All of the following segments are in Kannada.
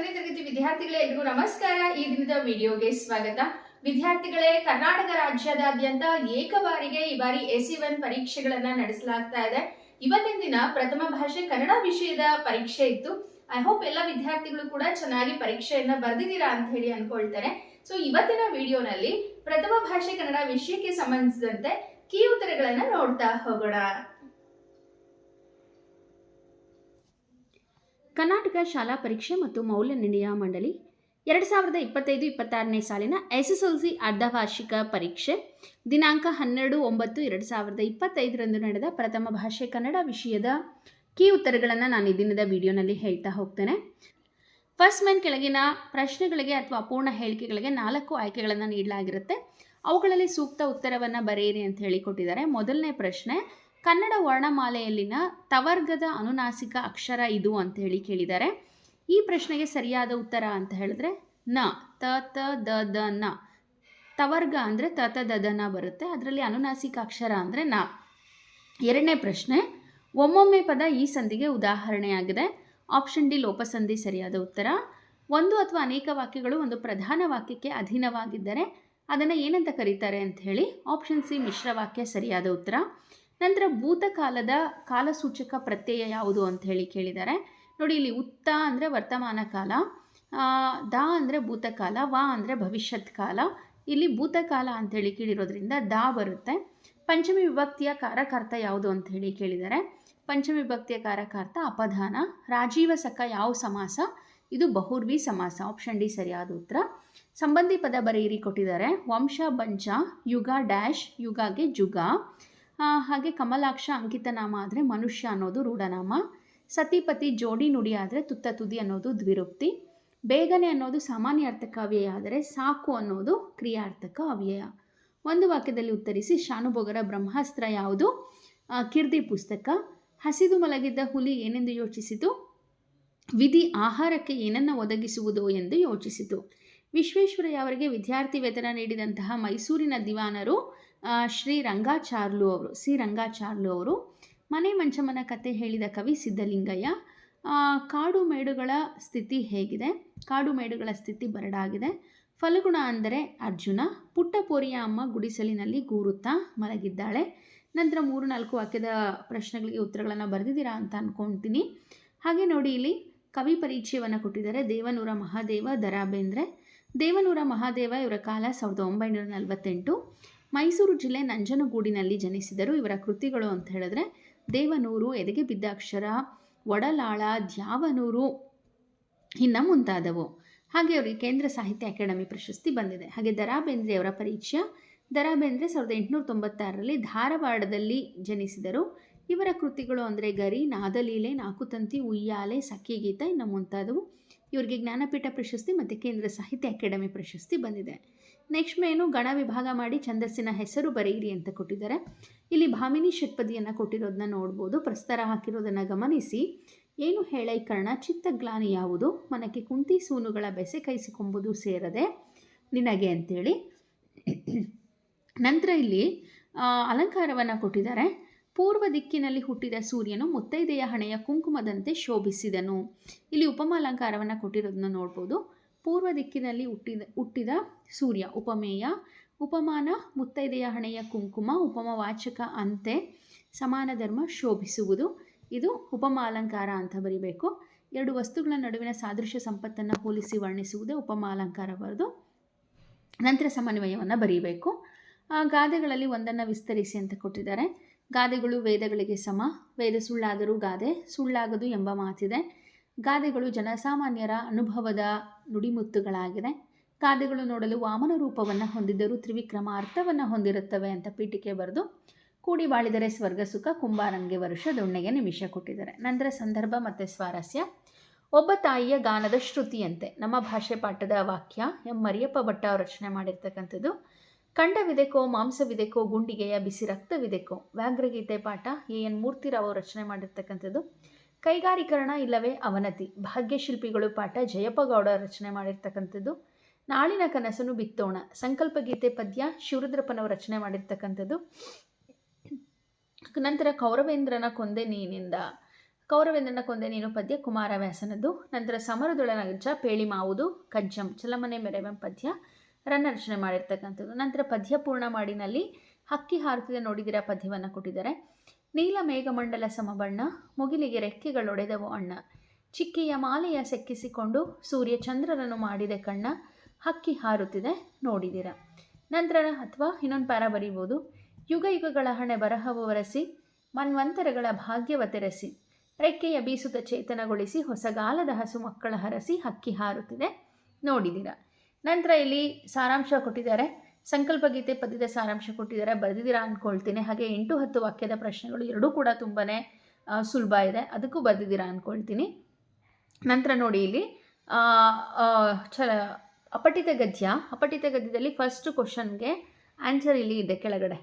ಹತ್ತನೇ ತರಗತಿ ವಿದ್ಯಾರ್ಥಿಗಳೇ ಎಲ್ರಿಗೂ ನಮಸ್ಕಾರ. ಈ ದಿನದ ವಿಡಿಯೋಗೆ ಸ್ವಾಗತ. ವಿದ್ಯಾರ್ಥಿಗಳೇ, ಕರ್ನಾಟಕ ರಾಜ್ಯದಾದ್ಯಂತ ಏಕಬಾರಿಗೆ ಈ ಬಾರಿ ಎಸಿ ಒನ್ ಪರೀಕ್ಷೆಗಳನ್ನ ನಡೆಸಲಾಗ್ತಾ ಇದೆ. ಇವತ್ತಿನ ದಿನ ಪ್ರಥಮ ಭಾಷೆ ಕನ್ನಡ ವಿಷಯದ ಪರೀಕ್ಷೆ ಇತ್ತು. ಐ ಹೋಪ್ ಎಲ್ಲ ವಿದ್ಯಾರ್ಥಿಗಳು ಕೂಡ ಚೆನ್ನಾಗಿ ಪರೀಕ್ಷೆಯನ್ನ ಬರೆದಿದ್ದೀರಾ ಅಂತ ಹೇಳಿ ಅನ್ಕೊಳ್ತಾರೆ ಸೊ ಇವತ್ತಿನ ವಿಡಿಯೋನಲ್ಲಿ ಪ್ರಥಮ ಭಾಷೆ ಕನ್ನಡ ವಿಷಯಕ್ಕೆ ಸಂಬಂಧಿಸಿದಂತೆ ಕೀ ಉತ್ತರಗಳನ್ನ ನೋಡ್ತಾ ಹೋಗೋಣ. ಕರ್ನಾಟಕ ಶಾಲಾ ಪರೀಕ್ಷೆ ಮತ್ತು ಮೌಲ್ಯ ನಿರ್ಣಯ ಮಂಡಳಿ ಎರಡು ಸಾವಿರದ ಇಪ್ಪತ್ತೈದು ಇಪ್ಪತ್ತಾರನೇ ಸಾಲಿನ ಎಸ್ ಎಸ್ ಎಲ್ ಸಿ ಅರ್ಧವಾರ್ಷಿಕ ಪರೀಕ್ಷೆ ದಿನಾಂಕ ಹನ್ನೆರಡು ಒಂಬತ್ತು ಎರಡು ಸಾವಿರದ ಇಪ್ಪತ್ತೈದರಂದು ನಡೆದ ಪ್ರಥಮ ಭಾಷೆ ಕನ್ನಡ ವಿಷಯದ ಕೀ ಉತ್ತರಗಳನ್ನು ನಾನು ಈ ದಿನದ ವಿಡಿಯೋನಲ್ಲಿ ಹೇಳ್ತಾ ಹೋಗ್ತೇನೆ. ಫಸ್ಟ್ ಮೆನ್ ಕೆಳಗಿನ ಪ್ರಶ್ನೆಗಳಿಗೆ ಅಥವಾ ಅಪೂರ್ಣ ಹೇಳಿಕೆಗಳಿಗೆ ನಾಲ್ಕು ಆಯ್ಕೆಗಳನ್ನು ನೀಡಲಾಗಿರುತ್ತೆ. ಅವುಗಳಲ್ಲಿ ಸೂಕ್ತ ಉತ್ತರವನ್ನು ಬರೆಯಿರಿ ಅಂತ ಹೇಳಿ ಕೊಟ್ಟಿದ್ದಾರೆ. ಮೊದಲನೇ ಪ್ರಶ್ನೆ ಕನ್ನಡ ವರ್ಣಮಾಲೆಯಲ್ಲಿನ ತವರ್ಗದ ಅನುನಾಸಿಕ ಅಕ್ಷರ ಇದು ಅಂತ ಹೇಳಿ ಕೇಳಿದ್ದಾರೆ. ಈ ಪ್ರಶ್ನೆಗೆ ಸರಿಯಾದ ಉತ್ತರ ಅಂತ ಹೇಳಿದ್ರೆ ನ, ತ ತ, ದ ದ, ನ. ತವರ್ಗ ಅಂದರೆ ತ ತ, ದ ದ, ನ ಬರುತ್ತೆ. ಅದರಲ್ಲಿ ಅನುನಾಸಿಕ ಅಕ್ಷರ ಅಂದರೆ ನ. ಎರಡನೇ ಪ್ರಶ್ನೆ, ಒಮ್ಮೊಮ್ಮೆ ಪದ ಈ ಸಂಧಿಗೆ ಉದಾಹರಣೆಯಾಗಿದೆ. ಆಪ್ಷನ್ ಡಿ ಲೋಪಸಂಧಿ ಸರಿಯಾದ ಉತ್ತರ. ಒಂದು ಅಥವಾ ಅನೇಕ ವಾಕ್ಯಗಳು ಒಂದು ಪ್ರಧಾನ ವಾಕ್ಯಕ್ಕೆ ಅಧೀನವಾಗಿದ್ದರೆ ಅದನ್ನು ಏನಂತ ಕರೀತಾರೆ ಅಂತ ಹೇಳಿ ಆಪ್ಷನ್ ಸಿ ಮಿಶ್ರ ವಾಕ್ಯ ಸರಿಯಾದ ಉತ್ತರ. ನಂತರ ಭೂತಕಾಲದ ಕಾಲಸೂಚಕ ಪ್ರತ್ಯಯ ಯಾವುದು ಅಂತ ಹೇಳಿ ಕೇಳಿದ್ದಾರೆ. ನೋಡಿ, ಇಲ್ಲಿ ಉತ್ತ ಅಂದರೆ ವರ್ತಮಾನ ಕಾಲ ದ ಅಂದರೆ ಭೂತಕಾಲ, ವ ಅಂದರೆ ಭವಿಷ್ಯತ್ ಕಾಲ. ಇಲ್ಲಿ ಭೂತಕಾಲ ಅಂತೇಳಿ ಕೇಳಿರೋದ್ರಿಂದ ದಾ ಬರುತ್ತೆ. ಪಂಚಮಿ ವಿಭಕ್ತಿಯ ಕಾರಕಾರ್ಥ ಯಾವುದು ಅಂತ ಹೇಳಿ ಕೇಳಿದ್ದಾರೆ. ಪಂಚಮಿ ವಿಭಕ್ತಿಯ ಕಾರಕಾರ್ಥ ಅಪಧಾನ, ರಾಜೀವ ಸಕ ಯಾವ ಸಮಾಸ? ಇದು ಬಹುರ್ವಿ ಸಮಾಸ ಆಪ್ಷನ್ ಡಿ ಸರಿಯಾದ ಉತ್ತರ. ಸಂಬಂಧಿ ಪದ ಬರೆಯಿರಿ ಕೊಟ್ಟಿದ್ದಾರೆ. ವಂಶ ಬಂಚ ಯುಗ, ಡ್ಯಾಶ್, ಯುಗಾಗೆ ಜುಗ. ಹಾಗೆ ಕಮಲಾಕ್ಷ ಅಂಕಿತನಾಮ ಆದರೆ ಮನುಷ್ಯ ಅನ್ನೋದು ರೂಢನಾಮ. ಸತಿಪತಿ ಜೋಡಿ ನುಡಿ ಆದರೆ ತುತ್ತ ತುದಿ ಅನ್ನೋದು ದ್ವಿರುಕ್ತಿ ಬೇಗನೆ ಅನ್ನೋದು ಸಾಮಾನ್ಯ ಅರ್ಥಕ ಅವ್ಯಯ ಆದರೆ ಸಾಕು ಅನ್ನೋದು ಕ್ರಿಯಾರ್ಥಕ ಅವ್ಯಯ. ಒಂದು ವಾಕ್ಯದಲ್ಲಿ ಉತ್ತರಿಸಿ, ಶಾನುಭೋಗರ ಬ್ರಹ್ಮಾಸ್ತ್ರ ಯಾವುದು? ಕಿರ್ದಿ ಪುಸ್ತಕ. ಹಸಿದು ಮಲಗಿದ್ದ ಹುಲಿ ಏನೆಂದು ಯೋಚಿಸಿತು? ವಿಧಿ ಆಹಾರಕ್ಕೆ ಏನನ್ನು ಒದಗಿಸುವುದು ಎಂದು ಯೋಚಿಸಿತು. ವಿಶ್ವೇಶ್ವರಯ್ಯ ಅವರಿಗೆ ವಿದ್ಯಾರ್ಥಿ ವೇತನ ನೀಡಿದಂತಹ ಮೈಸೂರಿನ ದಿವಾನರು ಶ್ರೀ ರಂಗಾಚಾರ್ಲು ಅವರು, ಸಿ ರಂಗಾಚಾರ್ಲು ಅವರು ಮನೆ ಮಂಚಮನ ಕತೆ ಹೇಳಿದ ಕವಿ ಸಿದ್ಧಲಿಂಗಯ್ಯ. ಕಾಡು ಮೇಡುಗಳ ಸ್ಥಿತಿ ಹೇಗಿದೆ? ಕಾಡು ಮೇಡುಗಳ ಸ್ಥಿತಿ ಬರಡಾಗಿದೆ. ಫಲಗುಣ ಅಂದರೆ ಅರ್ಜುನ, ಪುಟ್ಟ ಪೋರಿಯ ಅಮ್ಮ ಗುಡಿಸಲಿನಲ್ಲಿ ಗೂರುತ್ತಾ ಮಲಗಿದ್ದಾಳೆ. ನಂತರ ಮೂರು ನಾಲ್ಕು ವಾಕ್ಯದ ಪ್ರಶ್ನೆಗಳಿಗೆ ಉತ್ತರಗಳನ್ನು ಬರೆದಿದ್ದೀರಾ ಅಂತ ಅಂದ್ಕೊಳ್ತೀನಿ ಹಾಗೆ ನೋಡಿ ಇಲ್ಲಿ ಕವಿ ಪರಿಚಯವನ್ನು ಕೊಟ್ಟಿದ್ದಾರೆ ದೇವನೂರ ಮಹಾದೇವ ದರಾ ಬೇಂದ್ರೆ ದೇವನೂರ ಮಹಾದೇವ ಇವರ ಕಾಲ ಸಾವಿರದ ಒಂಬೈನೂರ ನಲವತ್ತೆಂಟು. ಮೈಸೂರು ಜಿಲ್ಲೆ ನಂಜನಗೂಡಿನಲ್ಲಿ ಜನಿಸಿದರು. ಇವರ ಕೃತಿಗಳು ಅಂತ ಹೇಳಿದ್ರೆ, ದೇವನೂರು, ಎದೆಗೆ ಬಿದ್ದ ಅಕ್ಷರ, ಒಡಲಾಳ, ದ್ಯಾವನೂರು ಇನ್ನು ಮುಂತಾದವು. ಹಾಗೆ ಅವರಿಗೆ ಕೇಂದ್ರ ಸಾಹಿತ್ಯ ಅಕಾಡೆಮಿ ಪ್ರಶಸ್ತಿ ಬಂದಿದೆ. ಹಾಗೆ ದರಾ ಬೇಂದ್ರೆ ಅವರ ಪರಿಚಯ ದರಾ ಬೇಂದ್ರೆ ಸಾವಿರದ ಎಂಟುನೂರ ತೊಂಬತ್ತಾರರಲ್ಲಿ ಧಾರವಾಡದಲ್ಲಿ ಜನಿಸಿದರು. ಇವರ ಕೃತಿಗಳು ಅಂದರೆ ಗರಿ, ನಾದಲೀಲೆ, ನಾಕುತಂತಿ, ಉಯ್ಯಾಲೆ ಸಖಿಗೀತ ಇನ್ನು ಮುಂತಾದವು. ಇವರಿಗೆ ಜ್ಞಾನಪೀಠ ಪ್ರಶಸ್ತಿ ಮತ್ತು ಕೇಂದ್ರ ಸಾಹಿತ್ಯ ಅಕಾಡೆಮಿ ಪ್ರಶಸ್ತಿ ಬಂದಿದೆ. ನೆಕ್ಸ್ಟ್ ಮೇನು ಗಣ ವಿಭಾಗ ಮಾಡಿ ಛಂದಸ್ಸಿನ ಹೆಸರು ಬರೆಯಿರಿ ಅಂತ ಕೊಟ್ಟಿದ್ದಾರೆ. ಇಲ್ಲಿ ಭಾಮಿನಿ ಷಟ್ಪದಿಯನ್ನು ಕೊಟ್ಟಿರೋದನ್ನ ನೋಡ್ಬೋದು. ಪ್ರಸ್ತಾರ ಹಾಕಿರೋದನ್ನು ಗಮನಿಸಿ. ಏನು ಹೇಳೈಕರಣ? ಚಿತ್ತಗ್ಲಾನಿ ಯಾವುದು? ಮನಕ್ಕೆ ಕುಂತಿ ಸೂನುಗಳ ಬೆಸೆ ಕೈಸಿಕೊಂಬುದು ಸೇರದೆ ನಿನಗೆ ಅಂತೇಳಿ. ನಂತರ ಇಲ್ಲಿ ಅಲಂಕಾರವನ್ನು ಕೊಟ್ಟಿದ್ದಾರೆ. ಪೂರ್ವ ದಿಕ್ಕಿನಲ್ಲಿ ಹುಟ್ಟಿದ ಸೂರ್ಯನು ಮುತ್ತೈದೆಯ ಹಣೆಯ ಕುಂಕುಮದಂತೆ ಶೋಭಿಸಿದನು. ಇಲ್ಲಿ ಉಪಮಾಲಂಕಾರವನ್ನು ಕೊಟ್ಟಿರೋದನ್ನ ನೋಡ್ಬೋದು. ಪೂರ್ವ ದಿಕ್ಕಿನಲ್ಲಿ ಹುಟ್ಟಿದ ಹುಟ್ಟಿದ ಸೂರ್ಯ ಉಪಮೇಯ, ಉಪಮಾನ, ಮುತ್ತೈದೆಯ ಹಣೆಯ ಕುಂಕುಮ, ಉಪಮವಾಚಕ ಅಂತೆ ಸಮಾನ ಧರ್ಮ ಶೋಭಿಸುವುದು. ಇದು ಉಪಮಾಲಂಕಾರ ಅಂತ ಬರಿಬೇಕು. ಎರಡು ವಸ್ತುಗಳ ನಡುವಿನ ಸಾದೃಶ್ಯ ಸಂಪತ್ತನ್ನು ಹೋಲಿಸಿ ವರ್ಣಿಸುವುದೇ ಉಪಮ ಅಲಂಕಾರ ಬರೆದು ನಂತರ ಸಮನ್ವಯವನ್ನು ಬರೀಬೇಕು. ಗಾದೆಗಳಲ್ಲಿ ಒಂದನ್ನು ವಿಸ್ತರಿಸಿ ಅಂತ ಕೊಟ್ಟಿದ್ದಾರೆ. ಗಾದೆಗಳು ವೇದಗಳಿಗೆ ಸಮ. ವೇದ ಸುಳ್ಳಾದರೂ ಗಾದೆ, ಸುಳ್ಳಾಗದು ಎಂಬ ಮಾತಿದೆ. ಗಾದೆಗಳು ಜನಸಾಮಾನ್ಯರ ಅನುಭವದ ನುಡಿಮುತ್ತುಗಳಾಗಿದೆ. ಗಾದೆಗಳು ನೋಡಲು ವಾಮನ ರೂಪವನ್ನು ಹೊಂದಿದ್ದರೂ ತ್ರಿವಿಕ್ರಮ ಅರ್ಥವನ್ನು ಹೊಂದಿರುತ್ತವೆ ಅಂತ ಪೀಠಿಕೆ ಬರೆದು, ಕೂಡಿ ಬಾಳಿದರೆ ಸ್ವರ್ಗ ಸುಖ ಕುಂಬಾರಂಗೆ ವರುಷ, ದೊಣ್ಣೆಗೆ ನಿಮಿಷ ಕೊಟ್ಟಿದ್ದಾರೆ. ನಂತರ ಸಂದರ್ಭ ಮತ್ತು ಸ್ವಾರಸ್ಯ. ಒಬ್ಬ ತಾಯಿಯ ಗಾನದ ಶ್ರುತಿಯಂತೆ, ನಮ್ಮ ಭಾಷೆ ಪಾಠದ ವಾಕ್ಯ ಎಂ. ಮರಿಯಪ್ಪ ಭಟ್ಟ ರಚನೆ ಮಾಡಿರ್ತಕ್ಕಂಥದ್ದು. ಕಂಡವಿದೆಕೋ, ಮಾಂಸವಿದೆಕೋ, ಗುಂಡಿಗೆಯ ಬಿಸಿ ರಕ್ತವಿದೆಕೋ. ವ್ಯಾಘ್ರಗೀತೆ ಪಾಠ ಎ. ಎನ್. ಮೂರ್ತಿರಾವ್ ರಚನೆ ಮಾಡಿರ್ತಕ್ಕಂಥದ್ದು. ಕೈಗಾರೀಕರಣ ಇಲ್ಲವೇ ಅವನತಿ. ಭಾಗ್ಯಶಿಲ್ಪಿಗಳು ಪಾಠ ಜಯಪ್ಪಗೌಡ ರಚನೆ ಮಾಡಿರ್ತಕ್ಕಂಥದ್ದು. ನಾಳಿನ ಕನಸನ್ನು ಬಿತ್ತೋಣ. ಸಂಕಲ್ಪ ಗೀತೆ ಪದ್ಯ ಶಿವರುದ್ರಪ್ಪನವರು ರಚನೆ ಮಾಡಿರ್ತಕ್ಕಂಥದ್ದು. ನಂತರ ಕೌರವೇಂದ್ರನ ಕೊಂದೆ ನೀನಿಂದ. ಕೌರವೇಂದ್ರನ ಕೊಂದೆ ನೀನು ಪದ್ಯ ಕುಮಾರವ್ಯಾಸನದ್ದು. ನಂತರ ಸಮರದೊಳನಗಜ್ಜ ಪೇಳಿ ಮಾವುದು ಕಜ್ಜಂ, ಚಲಮನೆ ಮೆರೆವೆಂ ಪದ್ಯ. ರನ್ನ ರಚನೆ ಮಾಡಿರ್ತಕ್ಕಂಥದ್ದು. ನಂತರ ಪದ್ಯ ಪೂರ್ಣ ಮಾಡಿನಲ್ಲಿ ಹಕ್ಕಿ ಹಾರುತ್ತಿದೆ ನೋಡಿದಿರ ಪದ್ಯವನ್ನು ಕೊಟ್ಟಿದ್ದಾರೆ. ನೀಲ ಮೇಘಮಂಡಲ ಸಮಬಣ್ಣ, ಮುಗಿಲಿಗೆ ರೆಕ್ಕೆಗಳೊಡೆದವು ಅಣ್ಣ. ಚಿಕ್ಕಿಯ ಮಾಲೆಯ ಸೆಕ್ಕಿಸಿಕೊಂಡು ಸೂರ್ಯ ಚಂದ್ರರನ್ನು ಮಾಡಿದೆ ಕಣ್ಣ. ಹಕ್ಕಿ ಹಾರುತ್ತಿದೆ ನೋಡಿದಿರ. ನಂತರ ಅಥವಾ ಇನ್ನೊಂದು ಪ್ಯಾರ ಬರೀಬೋದು. ಯುಗ ಯುಗಗಳ ಹಣೆ ಬರಹವು ಒರೆಸಿ, ಮನ್ವಂತರಗಳ ಭಾಗ್ಯವ ತೆರೆಸಿ ರೆಕ್ಕೆಯ ಬೀಸುತ್ತ ಚೇತನಗೊಳಿಸಿ ಹೊಸಗಾಲದ ಹಸು ಮಕ್ಕಳ ಹರಸಿ ಹಕ್ಕಿ ಹಾರುತ್ತಿದೆ ನೋಡಿದಿರ. ನಂತರ ಇಲ್ಲಿ ಸಾರಾಂಶ ಕೊಟ್ಟಿದ್ದಾರೆ. ಸಂಕಲ್ಪ ಗೀತೆ ಪದ್ಯದ ಸಾರಾಂಶ ಕೊಟ್ಟಿದ್ದಾರೆ. ಬರೆದಿದ್ದೀರಾ ಅಂದ್ಕೊಳ್ತೀನಿ ಹಾಗೆ ಎಂಟು ಹತ್ತು ವಾಕ್ಯದ ಪ್ರಶ್ನೆಗಳು ಎರಡೂ ಕೂಡ ತುಂಬಾ ಸುಲಭ ಇದೆ. ಅದಕ್ಕೂ ಬರೆದಿದ್ದೀರಾ ಅಂದ್ಕೊಳ್ತೀನಿ ನಂತರ ನೋಡಿ ಇಲ್ಲಿ ಚಲ ಅಪಠಿತ ಗದ್ಯ. ಅಪಠಿತ ಗದ್ಯದಲ್ಲಿ ಫಸ್ಟ್ ಕ್ವಶನ್ಗೆ ಆನ್ಸರ್ ಇಲ್ಲಿ ಇದೆ ಕೆಳಗಡೆ.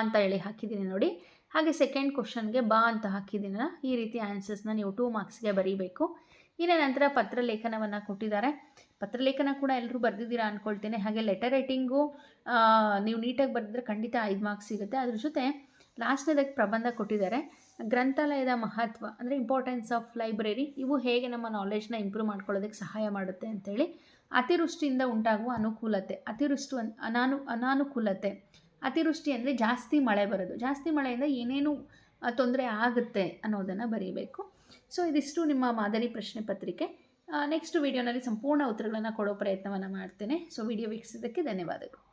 ಅಂತ ಹೇಳಿ ಹಾಕಿದ್ದೀನಿ ನೋಡಿ. ಹಾಗೆ ಸೆಕೆಂಡ್ ಕ್ವಶನ್ಗೆ ಬಾ ಅಂತ ಹಾಕಿದ್ದೀನಲ್ಲ ಈ ರೀತಿ ಆನ್ಸರ್ಸ್ನ ನೀವು ಟೂ ಮಾರ್ಕ್ಸ್ಗೆ ಬರೀಬೇಕು. ಇನ್ನೇ ನಂತರ ಪತ್ರಲೇಖನವನ್ನು ಕೊಟ್ಟಿದ್ದಾರೆ. ಪತ್ರಲೇಖನ ಕೂಡ ಎಲ್ಲರೂ ಬರೆದಿದ್ದೀರಾ ಅಂದ್ಕೊಳ್ತೀನಿ ಹಾಗೆ ಲೆಟರ್ ರೈಟಿಂಗು ನೀವು ನೀಟಾಗಿ ಬರೆದಿದ್ರೆ ಖಂಡಿತ ಐದು ಮಾರ್ಕ್ಸ್ ಸಿಗುತ್ತೆ. ಅದ್ರ ಜೊತೆ ಲಾಸ್ಟ್ನೇದಕ್ಕೆ ಪ್ರಬಂಧ ಕೊಟ್ಟಿದ್ದಾರೆ. ಗ್ರಂಥಾಲಯದ ಮಹತ್ವ, ಅಂದರೆ ಇಂಪಾರ್ಟೆನ್ಸ್ ಆಫ್ ಲೈಬ್ರರಿ ಇವು ಹೇಗೆ ನಮ್ಮ ನಾಲೆಜ್ನ ಇಂಪ್ರೂವ್ ಮಾಡ್ಕೊಳ್ಳೋದಕ್ಕೆ ಸಹಾಯ ಮಾಡುತ್ತೆ ಅಂತೇಳಿ ಅತಿವೃಷ್ಟಿಯಿಂದ ಉಂಟಾಗುವ ಅನುಕೂಲತೆ, ಅತಿವೃಷ್ಟಿ ಅನ್- ಅನಾನು, ಅನಾನುಕೂಲತೆ. ಅತಿವೃಷ್ಟಿ ಅಂದರೆ ಜಾಸ್ತಿ ಮಳೆ ಬರೋದು. ಜಾಸ್ತಿ ಮಳೆಯಿಂದ ಏನೇನು ತೊಂದರೆ ಆಗುತ್ತೆ ಅನ್ನೋದನ್ನು ಬರೀಬೇಕು. ಸೊ ಇದಿಷ್ಟು ನಿಮ್ಮ ಮಾದರಿ ಪ್ರಶ್ನೆ ಪತ್ರಿಕೆ. ನೆಕ್ಸ್ಟ್ ವಿಡಿಯೋನಲ್ಲಿ ಸಂಪೂರ್ಣ ಉತ್ತರಗಳನ್ನು ಕೊಡೋ ಪ್ರಯತ್ನವನ್ನು ಮಾಡ್ತೇನೆ. ಸೊ ವಿಡಿಯೋ ವೀಕ್ಷಿಸಿದ್ದಕ್ಕೆ ಧನ್ಯವಾದಗಳು.